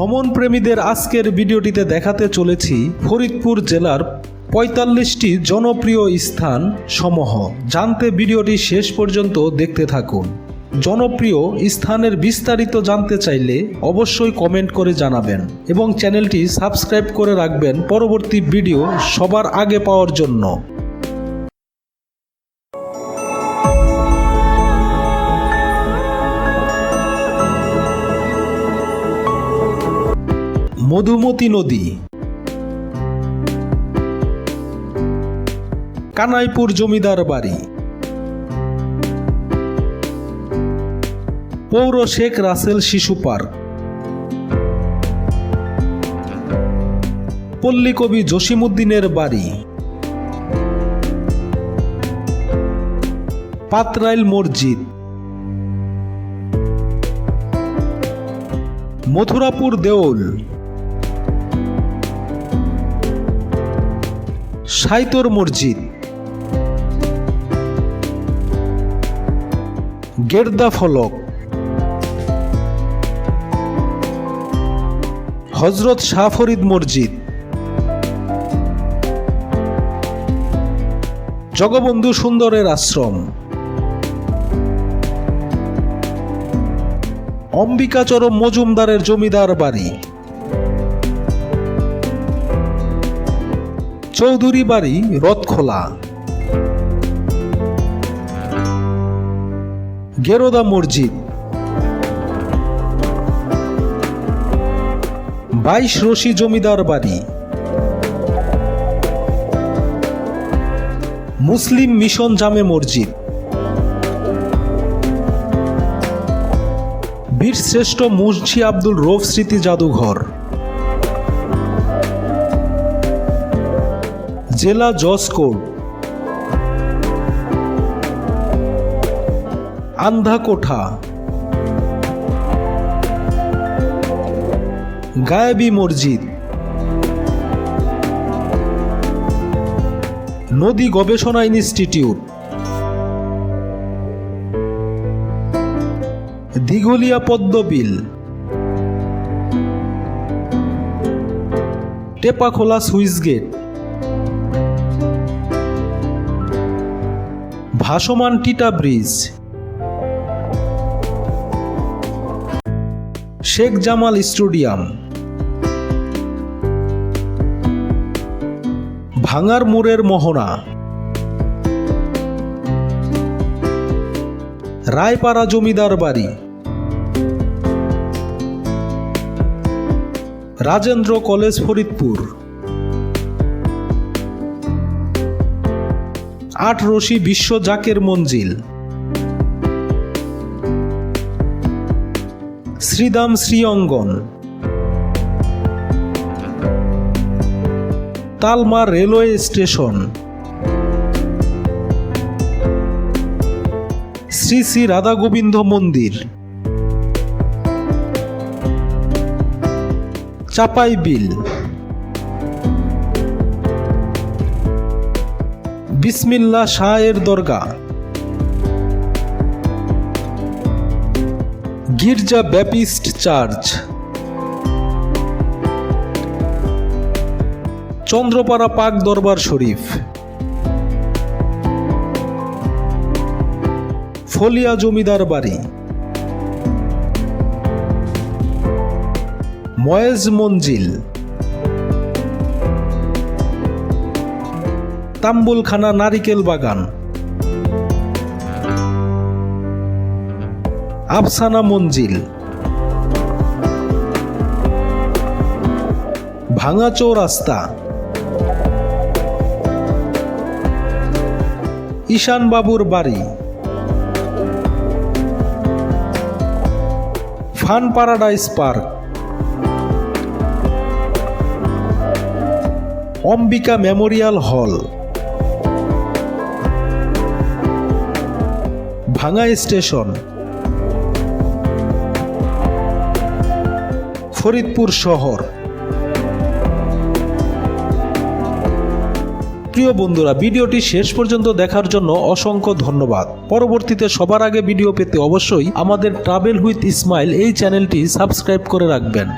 ভ্রমণ প্রেমীদের আজকের ভিডিওটিতে দেখাতে চলেছি ফরিদপুর জেলার পঁয়তাল্লিশটি জনপ্রিয় স্থান সমূহ। জানতে ভিডিওটি শেষ পর্যন্ত দেখতে থাকুন। জনপ্রিয় স্থানের বিস্তারিত জানতে চাইলে অবশ্যই কমেন্ট করে জানাবেন এবং চ্যানেলটি সাবস্ক্রাইব করে রাখবেন পরবর্তী ভিডিও সবার আগে পাওয়ার জন্য। মধুমতি নদী। কানাইপুর জমিদার বাড়ি। পৌর শেখ রাসেল শিশু পার্ক। পল্লীকবি জসিমুদ্দিনের বাড়ি। পাতরাইল মসজিদ। মথুরাপুর দেউল। সাইতর মসজিদ। গেরদা ফলক। হজরত শাহ ফরিদ মসজিদ। জগবন্ধু সুন্দরের আশ্রম। অম্বিকাচরম মজুমদারের জমিদার বাড়ি। চৌধুরী বাড়ি, রথখোলা। গেরোদা মসজিদ। বাইশ রশি জমিদার বাড়ি। মুসলিম মিশন জামে মসজিদ। বীরশ্রেষ্ঠ মুন্সি আব্দুল রৌফ স্মৃতি জাদুঘর। জেলা জজ কোর্ট। আন্ধাকোঠা। গায়েবী মসজিদ। নদী গবেষণা ইনস্টিটিউট। দিঘলিয়া পদ্মবিল টেপাখোলা সুইস গেট। ভাসমান টিটা ব্রিজ। শেখ জামাল স্টেডিয়াম। ভাঙার মোড়ের মোহনা। রায়পাড়া জমিদার বাড়ি। Rajendra college Faridpur. Atroshi Bishwa Zaker Manzil. Sridam Shri Angan Talma railway station. Shri Shri Radha Gobinda মন্দির। চাপাই বিল। বিসমিল্লা শাহের দরগা গির্জা ব্যাপিস্ট চার্চ। চন্দ্রপাড়া পাক দরবার শরীফ। ফলিয়া জমিদার বাড়ি। ময়েজ মঞ্জিল। তাম্বুলখানা নারিকেল বাগান। আফসানা মঞ্জিল। ভাঙাচো রাস্তা। ঈশান বাবুর বাড়ি। Fun paradise park. Ambika memorial hall. Bhanga station. Faridpur শহর। প্রিয় বন্ধুরা, ভিডিওটি শেষ পর্যন্ত দেখার জন্য অসংখ্য ধন্যবাদ। পরবর্তীতে সবার আগে ভিডিও পেতে অবশ্যই আমাদের ট্রাভেল উইথ ইসমাইল এই চ্যানেলটি সাবস্ক্রাইব করে রাখবেন।